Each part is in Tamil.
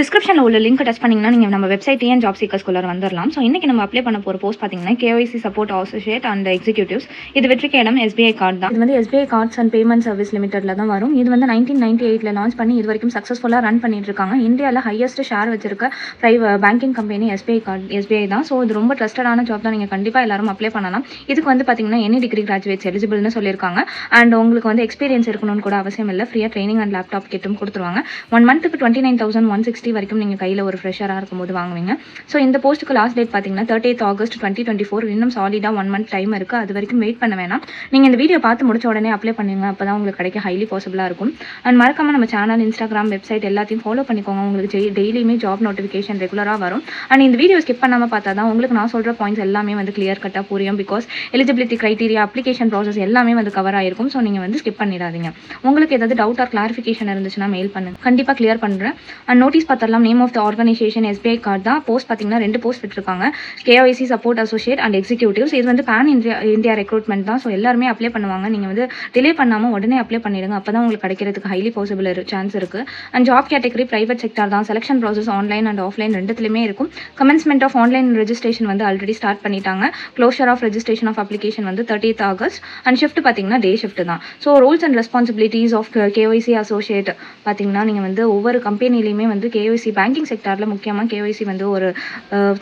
டிஸ்கிரிப்ஷனில் உள்ள லிங்க் டச் பண்ணிங்கன்னா நீங்கள் நம்ம வெப்சைட் ஏன் ஜாப் சீக்கர்ஸ்குள்ளே வந்துடலாம் ஸோ இன்றைக்கி நம்ம அப்ளை பண்ண போகிற போஸ்ட் பார்த்தீங்கன்னா KYC support associate and executives இது வெற்றிக்கு இடம் எஸ்பிஐ கார்டு தான். இது வந்து SBI cards and payment service லிமிட்டடில் தான் வரும். இது வந்து நைன்டீன் நைன்டி எயிட்டில் லான்ச் பண்ணி இது வரைக்கும் சக்ஸஸ்ஃபுல்லாக ரன் பண்ணிட்டு இருக்காங்க இந்தியாவில் ஹையஸ்ட் ஷேர் வச்சிருக்க private banking company SBI card SBI தான். ஸோ இது ரொம்ப ட்ரஸ்டடான ஜாப் தான். நீங்கள் கண்டிப்பாக எல்லாரும் அப்ளை பண்ணலாம். இதுக்கு வந்து பார்த்தீங்கன்னா எனி டிகிரி கிராஜுவேட்ஸ் எலிஜிபிள்னு சொல்லியிருக்காங்க. அண்ட் உங்களுக்கு வந்து எக்ஸ்பீரியன்ஸ் இருக்கணும்னு கூட அவசியம் இல்லை. ஃப்ரீயாக ட்ரைனிங் அண்ட் லேப்டாப் கிட்டும் கொடுத்துருவாங்க. ஒன் மந்த்துக்கு twenty nine thousand one sixty வரைக்கும் நீங்கள் கையில் ஒரு ஃப்ரெஷராக இருக்கும்போது வாங்குவீங்க. ஸோ இந்த போஸ்ட்டுக்கு லாஸ்ட் டேட் பார்த்தீங்கன்னா thirty August twenty twenty four இன்னும் சாலிடாக ஒன் மந்த் டைம் இருக்குது அது வரைக்கும் வெயிட் பண்ண வேணாம். நீங்கள் இந்த வீடியோ பார்த்து முடிச்ச உடனே அப்ளை பண்ணுங்க. அப்போ தான் உங்களுக்கு கிடைக்க ஹைலி பாசிபிளாக இருக்கும். அண்ட் மறக்காம நம்ம சேனல் இன்ஸ்டாகிராம் வெப்சைட் எல்லாத்தையும் ஃபாலோ பண்ணிக்கோங்க. உங்களுக்கு டெய்லியுமே ஜாப் நோட்டிஃபிகேஷன் ரெகுலராக வரும். அண்ட் இந்த வீடியோ ஸ்கிப் பண்ணாமல் பார்த்தா தான் உங்களுக்கு நான் சொல்கிற பாயிண்ட்ஸ் எல்லாமே வந்து கிளியர் கட்டாக புரியும். Because eligibility criteria application process எல்லாமே வந்து கவர் ஆயிருக்கும். ஸோ நீங்கள் வந்து ஸ்கிப் பண்ணிடாதீங்க. உங்களுக்கு ஏதாவது டவுட் ஆர் கிளாரிஃபிகேஷன் இருந்துச்சுன்னா மெயில் பண்ணுங்க. கண்டிப்பாக கிளியர் பண்ணுறேன் அண்ட் நோட்டீஸ் பார்த்து பார்த்தரலாம் name of the organisation SBI card தான். போஸ்ட் பார்த்தீங்கன்னா ரெண்டு போஸ்ட் விட்டுருக்காங்க. KYC support associate and executives இது வந்து பேன் இந்தியா இந்தியா ரெக்ரூட்மெண்ட் தான். ஸோ எல்லாருமே அப்ளை பண்ணுவாங்க. நீங்கள் வந்து டிலே பண்ணாமல் உடனே அப்ளை பண்ணிடுங்க. அப்போ தான் உங்களுக்கு கிடைக்கிறதுக்கு ஹைலி பாசிபிள் சான்ஸ் இருக்குது and job category private sector தான். Selection process online and offline ரெண்டுத்துலையுமே இருக்கும். கமென்ஸ்மெண்ட் ஆஃப் ஆன்லைன் ரெஜிஸ்ட்ரேஷன் வந்து ஆல்ரெடி ஸ்டார்ட் பண்ணிட்டாங்க. Closure of registration of application வந்து தேர்ட்டித் ஆகஸ்ட் அண்ட் ஷிஃப்ட் பார்த்தீங்கன்னா டே ஷிஃப்ட் தான். So rules and responsibilities of KYC associate பார்த்தீங்கன்னா நீங்கள் வந்து ஒவ்வொரு கம்பெனிலையுமே வந்து கேஒய்சி பேங்கிங் செக்டாரில் முக்கியமாக கேஒய்சி வந்து ஒரு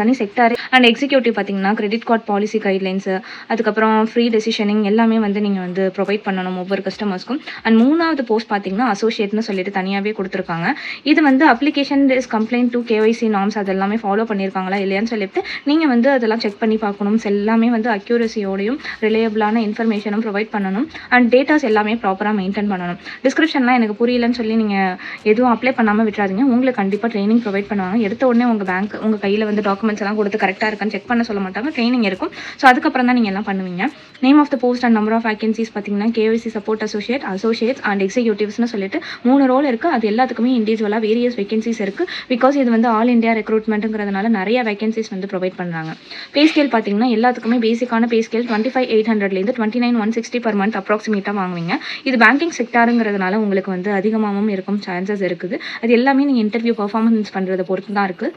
தனி செக்டார் அண்ட் எக்ஸிக்யூட்டிவ் பார்த்தீங்கன்னா கிரெடிட் கார்டு பாலிசி கைட்லைன்ஸு அதுக்கப்புறம் ஃப்ரீ டெசிஷனிங் எல்லாமே வந்து நீங்கள் வந்து ப்ரொவைட் பண்ணணும் ஒவ்வொரு கஸ்டமர்ஸ்க்கும் அண்ட் மூணாவது போஸ்ட் பார்த்தீங்கன்னா அசோசியேட்னு சொல்லிட்டு தனியாகவே கொடுத்துருக்காங்க. இது வந்து application is compliant to KYC norms அதெல்லாமே ஃபாலோ பண்ணியிருக்காங்களா இல்லையான்னு சொல்லிட்டு நீங்கள் வந்து அதெல்லாம் செக் பண்ணி பார்க்கணும். எல்லாமே வந்து அக்யூரஸியோடையும் ரிலேயபிளான இன்ஃபர்மேஷனும் ப்ரொவைட் பண்ணணும். அண்ட் டேட்டாஸ் எல்லாமே ப்ராப்பராக மெயின்டைன் பண்ணணும். டிஸ்கிரிப்ஷன்லாம் எனக்கு புரியலன்னு சொல்லி நீங்கள் எதுவும் அப்ளை பண்ணாமல் விட்டுறாதீங்க. உங்களுக்கு கண்டிப்பாக ட்ரைனிங் ப்ரொவைட் பண்ணுவாங்க. எடுத்த உடனே உங்கள் பேங்க் உங்கள் கையில் வந்து டாக்குமெண்ட்ஸ் எல்லாம் கொடுத்து கரெக்டாக இருக்கான்னு செக் பண்ண சொல்ல மாட்டாங்க. ட்ரைனிங் இருக்கும். ஸோ அதுக்கப்புறம் தான் நீங்கள் எல்லாம் பண்ணுவீங்க. Name of the post and number of vacancies பார்த்தீங்கன்னா KVC support associate associates and எக்ஸிக்யூட்டிவ்ஸ்னு சொல்லிட்டு மூணு ரோல் இருக்குது அது எல்லாத்துக்குமே இண்டிவிஜுவலாக வேரியஸ் வேகன்சிஸ் இருக்குது பிகாஸ் இது வந்து ஆல் இந்தியா ரெக்ரூட்மெண்ட்டுங்கிறதுனால நிறைய வேகன்சிஸ் வந்து ப்ரொவைட் பண்ணுறாங்க பே ஸ்கேல் பார்த்தீங்கன்னா எல்லாத்துக்குமே பேசிக்கான pay scale twenty five eight ஹண்ட்ரட்லேருந்து twenty nine one sixty per month அப்ராக்சிமேட்டாக வாங்குவீங்க. இது பேங்கிங் செக்டாருங்கிறதுனால உங்களுக்கு வந்து அதிகமாகவும் இருக்கும் சான்சஸ் இருக்குது. அது எல்லாமே நீங்கள் இன்டர்வியூ பர்ஃபார்மன்ஸ் பண்ணுறதை பொறுத்து தான் இருக்குது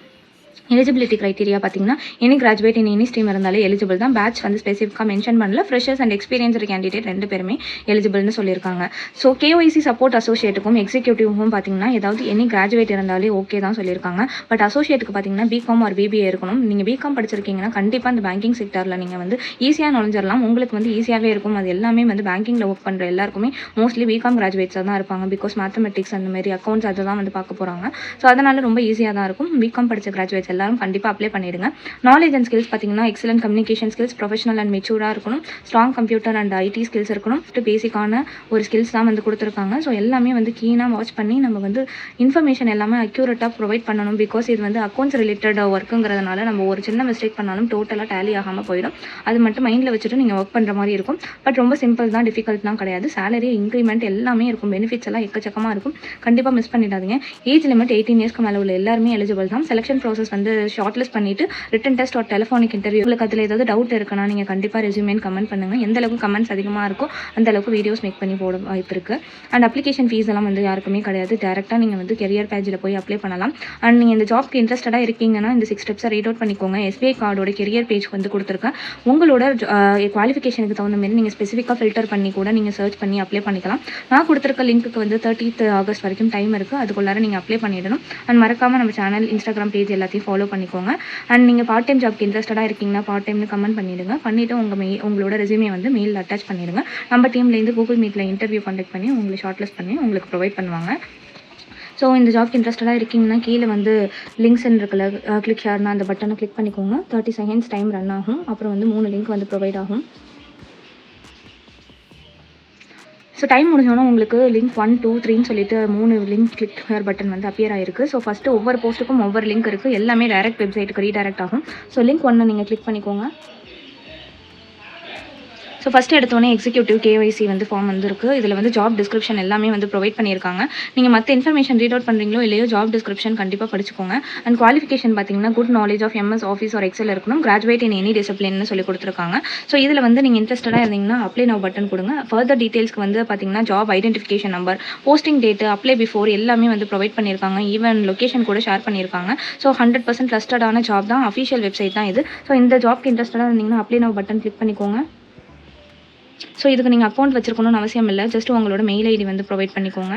எலிஜிபிலிட்டி க்ரைட்டீரியா பார்த்தீங்கன்னா any graduate in any stream இருந்தாலே எலிஜிபிள் தான். பேட்ச் வந்து ஸ்பெசிஃபிக்காக மென்ஷன் பண்ணல. ஃப்ரெஷர்ஸ் அண்ட் எக்ஸ்பீரியன்ஸ்டு கேண்டிடேட் ரெண்டு பேருமே எலிஜிபிள்னு சொல்லியிருக்காங்க. ஸோ கேஒய்சி சப்போர்ட் அசோசியேட்டுக்கும் எக்ஸிக்யூட்டிவ்க்கும் பார்த்தீங்கன்னா ஏதாவது எனி கிராஜுவேட் இருந்தாலே ஓகே தான் சொல்லியிருக்காங்க. பட் அசோசியேட்டுக்கு பார்த்தீங்கன்னா பிகாம் ஆர் பிபிஏ இருக்கணும். நீங்கள் பிகாம் படிச்சிருக்கீங்கன்னா கண்டிப்பாக அந்த பேங்கிங் செக்டரில் நீங்கள் வந்து ஈஸியாக நுழைஞ்சிடலாம் உங்களுக்கு வந்து ஈஸியாகவே இருக்கும். அது எல்லாமே வந்து பேங்கிங்கில் ஒர்க் பண்ணுற எல்லாருக்குமே மோஸ்ட்லி பிகாம் கிராஜுவேட்ஸாக தான் இருப்பாங்க. பிகாஸ் மேத்தமெட்டிக்ஸ் அந்த மாதிரி அக்கௌண்ட்ஸ் அதை தான் வந்து பார்க்க போகிறாங்க ஸோ அதனால் ரொம்ப ஈஸியாக தான் இருக்கும். பிகாம் படித்த கிராஜுவேட்ஸ் எல்லாரும் கண்டிப்பாக அப்ளை பண்ணிடுங்க. நாலேஜ் அண்ட் ஸ்கில்ஸ் பார்த்தீங்கன்னா excellent communication skills professional and மெச்சூராக இருக்கணும். Strong computer and IT skills இருக்கணும். பேசிக்கான ஒரு ஸ்கில்ஸ் தான் வந்து கொடுத்துருக்காங்க. ஸோ எல்லாமே வந்து கீனாக வாட்ச் பண்ணி நம்ம வந்து இன்ஃபர்மேஷன் எல்லாமே அக்யூரேட்டாக ப்ரொவைட் பண்ணணும். பிகாஸ் இது வந்து அக்கௌண்ட்ஸ் ரிலேட்டட் ஒர்க்குங்கிறதுனால நம்ம ஒரு சின்ன மிஸ்டேக் பண்ணாலும் டோட்டலாக டேலி ஆகாமல் போயிடும். அது மட்டும் மைண்டில் வச்சுட்டு நீங்கள் ஒர்க் பண்ணுற மாதிரி இருக்கும். பட் ரொம்ப சிம்பிள் தான் டிஃபிகல்ட்லாம் கிடையாது. சேலரி இன்க்ரிமெண்ட் எல்லாமே இருக்கும். பெனிஃபிட்ஸ் எல்லாம் எக்கச்சக்கமாக இருக்கும். கண்டிப்பாக மிஸ் பண்ணிடாதீங்க. ஏஜ் லிமிட் எயிட்டீன் இயர்ஸ்க்கு மேலே உள்ள எல்லாருமே எலிஜிபிள் தான். செலெக்ஷன் ப்ராசஸ் வந்து ஷார்ட் லிஸ்ட் பண்ணிட்டு ரிட்டன் டெஸ்ட் ஒரு டெலிஃபோனிக் இன்டர்வியூ உங்களுக்கு அதில் ஏதாவது டவுட் இருக்குன்னா நீங்கள் கண்டிப்பாக ரெஸ்யூமேன் கமெண்ட் பண்ணுங்கள் எந்த அளவுக்கு கமெண்ட்ஸ் அதிகமாக இருக்கோ அந்த அளவுக்கு வீடியோஸ் மேக் பண்ணி போட வாய்ப்பு இருக்குது அண்ட் அப்ளிகேஷன் ஃபீஸ் எல்லாம் வந்து யாருக்குமே கிடையாது. டேரெக்டாக நீங்கள் வந்து கெரியர் பேஜில் போய் அப்ளை பண்ணலாம். அண்ட் நீங்கள் இந்த ஜாப்க்கு இன்ட்ரெஸ்டடாக இருக்கீங்கன்னா இந்த சிக்ஸ் ஸ்டெப்ஸை ரீட் அவுட் பண்ணிக்கோங்க. எஸ்பிஐ கார்டோட கெரியர் பேஜ் வந்து கொடுத்துருக்கேன். உங்களோட குவாலிஃபிகேஷனுக்கு தகுந்த மாதிரி நீங்கள் ஸ்பெசிஃபிக்காக ஃபில்டர் பண்ணி கூட நீங்கள் சர்ச் பண்ணி அப்ளை பண்ணிக்கலாம். நான் கொடுத்துருக்க லிங்க்குக்கு வந்து தேர்ட்டி ஆகஸ்ட் வரைக்கும் டைம் இருக்குது அதுக்குள்ளார நீங்கள் அப்ளை பண்ணிடணும். அண்ட் மறக்காமல் நம்ம சேனல் இன்ஸ்டாகிராம் பேஜ் எல்லாத்தையும் ஃபாலோ பண்ணிக்கோங்க. அண்ட் நீங்கள் பார்ட் டைம் ஜாப்க்கு இன்ட்ரெஸ்டடாக இருக்கீங்கன்னா பார்ட் டைம்னு கமெண்ட் பண்ணிவிடுங்க பண்ணிவிட்டு உங்கள் மெயில் உங்களோட ரெஸ்யூமே வந்து மெயில் அட்டாச் பண்ணிடுங்க. நம்ம டீம்லேருந்து கூகுள் மீட்டில் இன்டர்வியூ கண்டக்ட் பண்ணி உங்களை ஷார்ட்லிஸ்ட் பண்ணி உங்களுக்கு ப்ரொவைட் பண்ணுவாங்க. ஸோ இந்த ஜாப்க்கு இன்ட்ரெஸ்டடாக இருக்கீங்கன்னா கீழே வந்து லிங்க்ஸ் இருக்குல்ல கிளிக் ஷேர்னா அந்த பட்டனை கிளிக் பண்ணிக்கோங்க. தேர்ட்டி செகண்ட்ஸ் டைம் ரன் ஆகும். அப்புறம் வந்து மூணு லிங்க் வந்து ப்ரொவைட் ஆகும். ஸோ டைம் முடிஞ்சோன்னா உங்களுக்கு லிங்க் ஒன் டூ த்ரீன்னு சொல்லிட்டு மூணு லிங்க் கிளிக் ஹேர் பட்டன் வந்து அப்பியர் ஆயிருக்கு. ஸோ ஃபஸ்ட்டு ஒவ்வொரு போஸ்ட்டுக்கும் ஒவ்வொரு லிங்க் இருக்குது எல்லாமே டேரக்ட் வெப்சைட்டுக்கு ரீடைரக்ட் ஆகும் ஸோ லிங்க் ஒன்று நீங்கள் கிளிக் பண்ணிக்கோங்க. ஸோ ஃபஸ்ட்டு ஃபஸ்ட் எடுத்தோடனே எக்ஸிக்யூட்டிவ் கேஒய்சி வந்து ஃபார்ம் வந்துருக்கு. இதில் வந்து ஜாப் டிஸ்கிரிப்ஷன் எல்லாமே வந்து ப்ரொவைட் பண்ணியிருக்காங்க. நீங்கள் மற்ற இன்ஃபர்மேஷன் ரீட் அவுட் பண்ணுறீங்களோ இல்லையோ ஜாப் டிஸ்கிரிப்ஷன் கண்டிப்பாக படிச்சுக்கோங்க. அண்ட் குவாலிஃபிகேஷன் பார்த்தீங்கன்னா good knowledge of MS office ஒரு எக்ஸல் இருக்கணும். கிராஜுவேட் இன் எனி டிசிப்ளின்னு சொல்லி கொடுத்துருக்காங்க. ஸோ இதில் வந்து நீங்கள் இன்ட்ரெஸ்டடாக இருந்தீங்கன்னா அப்ளை நவ் பட்டன் கொடுங்க. ஃபர்தர் டீட்டெயில்ஸ்க்கு வந்து பார்த்தீங்கன்னா job identification number posting date apply before எல்லாமே வந்து ப்ரொவைட் பண்ணியிருக்காங்க. ஈவன் லொக்கேஷன் கூட ஷேர் பண்ணியிருக்காங்க. ஸோ ஹண்ட்ரட் பர்சன்ட் ட்ரஸ்டடான ஜாப் தான் அஃபிஷியல் வெப்சைட் தான் இது. ஸோ இந்த ஜாப்க்கு இன்ட்ரெஸ்டடாக இருந்தீங்கன்னா அப்ளை நவ் பட்டன் கிளிக் பண்ணிக்கோங்க. ஸோ இதுக்கு நீங்கள் அக்கௌண்ட் வச்சுருக்கணும்னு அவசியம் இல்லை ஜஸ்ட் உங்களோட மெயில் ஐடி வந்து ப்ரொவைட் பண்ணிக்கோங்க.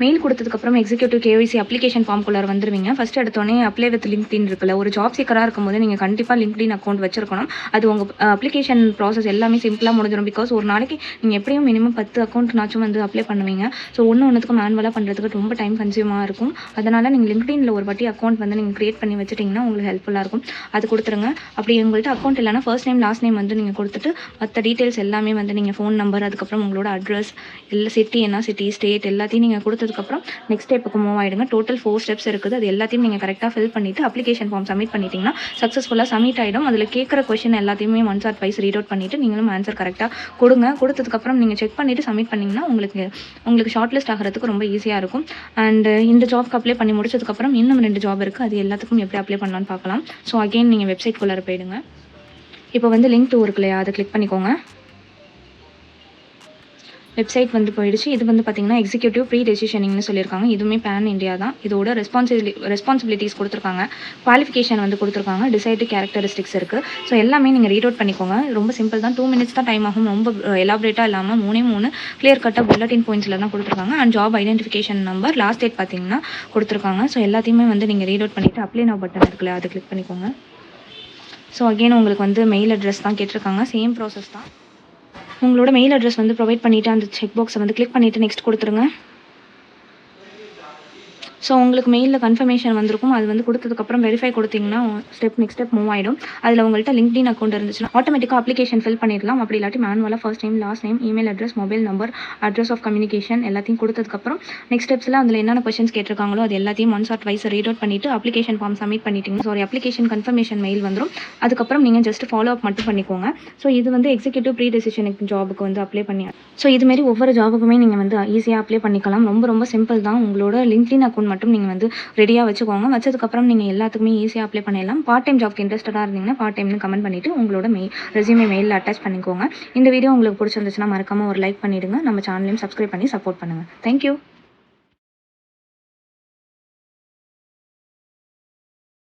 மெயில் கொடுத்ததுக்கப்புறம் எக்ஸிக்யூட்டிவ் கேஒய்சி அப்ளிகேஷன் ஃபார்ம்குள்ளார வந்துருவீங்க. ஃபஸ்ட் எடுத்தோடனே அப்ளை வித் லிங்க்டின் இருக்குல்ல. ஒரு ஜாப் சீக்கராக இருக்கும்போது நீங்கள் கண்டிப்பாக லிங்க்டின் அக்கௌண்ட் வச்சிருக்கணும். அது உங்கள் அப்ளிகேஷன் ப்ராசஸ் எல்லாமே சிம்பிளாக முடிஞ்சிடும். பிகாஸ் ஒரு நாளைக்கு நீங்கள் எப்படியும் மினிமம் பத்து அக்கௌண்ட்னாச்சும் வந்து அப்ளை பண்ணுவீங்க. ஸோ ஒன்று ஒன்றுத்துக்கு மேனுவலாக பண்ணுறதுக்கு ரொம்ப டைம் கன்சியூமாக இருக்கும். அதனால் நீங்கள் லிங்க்டினில் ஒரு வாட்டி அக்கௌண்ட் வந்து நீங்கள் க்ரியேட் பண்ணி வச்சிட்டிங்கன்னா உங்களுக்கு ஹெல்ப்ஃபுல்லாக இருக்கும். அது கொடுத்துருங்க. அப்படி உங்கள்கிட்ட அக்கௌண்ட் இல்லைனா ஃபர்ஸ்ட் நேம் லாஸ்ட் நேம் வந்து நீங்கள் கொடுத்துட்டு மற்ற டீட்டெயில்ஸ் எல்லாமே வந்து நீங்கள் ஃபோன் நம்பர் அதுக்கப்புறம் உங்களோட அட்ரஸ் எல்லா சிட்டி என்ன சிட்டி ஸ்டேட் எல்லாத்தையும் நீங்கள் கொடுத்து கொடுத்ததுக்கப்புறம் நெக்ஸ்ட் ஸ்டெப்புக்கு மூவ் ஆகிடுங்க டோட்டல் ஃபோர் ஸ்டெப்ஸ் இருக்குது. அது எல்லாத்தையும் நீங்கள் கரெக்டாக ஃபில் பண்ணிவிட்டு அப்ளிகேஷன் ஃபார்ம் சப்மிட் பண்ணிட்டீங்கன்னா சக்ஸஸ்ஃபுல்லாக சப்மிட் ஆகிடும் அதில் கேட்குற கொஷின் எல்லாத்தையுமே once or twice read out பண்ணிவிட்டு நீங்களும் ஆன்சர் கரெக்டாக கொடுங்க. கொடுத்ததுக்கப்புறம் நீங்கள் செக் பண்ணிவிட்டு சப்மிட் பண்ணிங்கன்னா உங்களுக்கு உங்களுக்கு ஷார்ட் லிஸ்ட் ஆகிறதுக்கு ரொம்ப ஈஸியாக இருக்கும். அண்ட் இந்த ஜாப்க்கு அப்ளை பண்ணி முடிச்சதுக்கப்புறம் இன்னும் ரெண்டு ஜாப் இருக்குது அது எல்லாத்துக்கும் எப்படி அப்ளை பண்ணலான்னு பார்க்கலாம். ஸோ அகைன் நீங்கள் வெப்சைட்குள்ளார போயிடுங்க. இப்போ வந்து லிங்க் டூ இருக்கு இல்லையா? அதை கிளிக் பண்ணிக்கோங்க. வெப்சைட் வந்து போயிடுச்சு. இது வந்து பார்த்தீங்கன்னா எக்ஸிக்யூட்டிவ் ப்ரீ டெசிஷனிங்னு சொல்லியிருக்காங்க. இதுவுமே பேன் இந்தியா தான். இதோட ரெஸ்பான்சிபிலி ரெஸ்பான்சிபிலிட்டிஸ் கொடுத்துருக்காங்க. குவாலிஃபிகேஷன் வந்து கொடுத்துருக்காங்க. டிசைடு கேரக்டரிஸ்டிக்ஸ் இருக்குது ஸோ எல்லாமே நீங்கள் ரீட் அவுட் பண்ணிக்கோங்க. ரொம்ப சிம்பிள் தான். டூ மினிட்ஸ் தான் டைம் ஆகும். ரொம்ப எலாபரேட்டாக இல்லாமல் மூணே மூணு கிளியர் கட்டாக புல்லட்டின் பாயிண்ட்ஸில் தான் கொடுத்துருக்காங்க. And job identification number last date பார்த்தீங்கன்னா கொடுத்துருக்காங்க. ஸோ எல்லாத்தையுமே வந்து நீங்கள் ரீட் அவுட் பண்ணிவிட்டு அப்ளை நோ பட்டன் இருக்குல்ல அதை கிளிக் பண்ணிக்கோங்க. ஸோ அகெயின் உங்களுக்கு வந்து மெயில் அட்ரஸ் தான் கேட்டிருக்காங்க. சேம் ப்ராசஸ் தான். உங்களோட மெயில் அட்ரஸ் வந்து ப்ரொவைட் பண்ணிவிட்டு அந்த செக் பாக்ஸை வந்து கிளிக் பண்ணிவிட்டு நெக்ஸ்ட் கொடுத்துருங்க. ஸோ உங்களுக்கு மெயிலில் கன்ஃபர்மேஷன் வந்திருக்கும். அது வந்து கொடுத்ததுக்கப்புறம் வெரிஃபை கொடுத்தீங்கன்னா ஸ்டெப் நெக்ஸ்ட் ஸ்டெப் மூவ் ஆகிடும் அதில் உங்கள்கிட்ட லிங்க்டின் அக்கௌண்ட் இருந்துச்சுன்னா ஆட்டோமேட்டிக்காக அப்ளிகேஷன் ஃபில் பண்ணிடலாம். அப்படி இல்லாட்டி மேனுவலாக first name last name email address mobile number address of communication எல்லாத்தையும் கொடுத்ததுக்கப்புறம் நெக்ஸ்ட் ஸ்டெப்ஸில் அதில் என்னென்ன கொஷின்ஸ் கேட்டிருக்காங்களோ அது எல்லாத்தையும் once or twice read out பண்ணிவிட்டு அப்ளிகேஷன் ஃபார்ம் சப்மிட் பண்ணிட்டீங்க ஒரு அப்ளிகேஷன் கன்ஃபர்மேஷன் மெயில் வந்துடும் அதுக்கப்புறம் நீங்கள் ஜஸ்ட் ஃபாலோ அப் மட்டும் பண்ணிக்கோங்க. ஸோ இது வந்து எக்ஸிக்யூட்டிவ் ப்ரீ டெசிஷனுக்கு ஜாபுக்கு வந்து அப்ளை பண்ணி ஸோ இதுமாரி ஒவ்வொரு ஜாபுக்குமே நீங்கள் வந்து ஈஸியாக அப்ளை பண்ணிக்கலாம். ரொம்ப ரொம்ப சிம்பிள் தான். உங்களோட லிங்க்டின் அக்கௌண்ட் மட்டும் நீங்கள் வந்து ரெடியாக வச்சுக்கோங்க. வச்சதுக்கப்புறம் நீங்கள் எல்லாத்துக்குமே ஈஸியாக அப்ளை பண்ணிடலாம். பார்ட் டைம் ஜாப்க்கு இன்ட்ரெஸ்டடாக இருந்தீங்கன்னா பார்ட் டைம்னு கமெண்ட் பண்ணிவிட்டு உங்களோட மெய் ரெசியூமே மெயிலில் அட்டாச் பண்ணிக்கோங்க. இந்த வீடியோ உங்களுக்கு பிடிச்சிருந்துச்சுன்னா மறக்காமல் ஒரு லைக் பண்ணிவிடுங்க நம்ம சேனலையும் சப்ஸ்கிரைப் பண்ணி சப்போர்ட் பண்ணுங்கள் தேங்க்யூ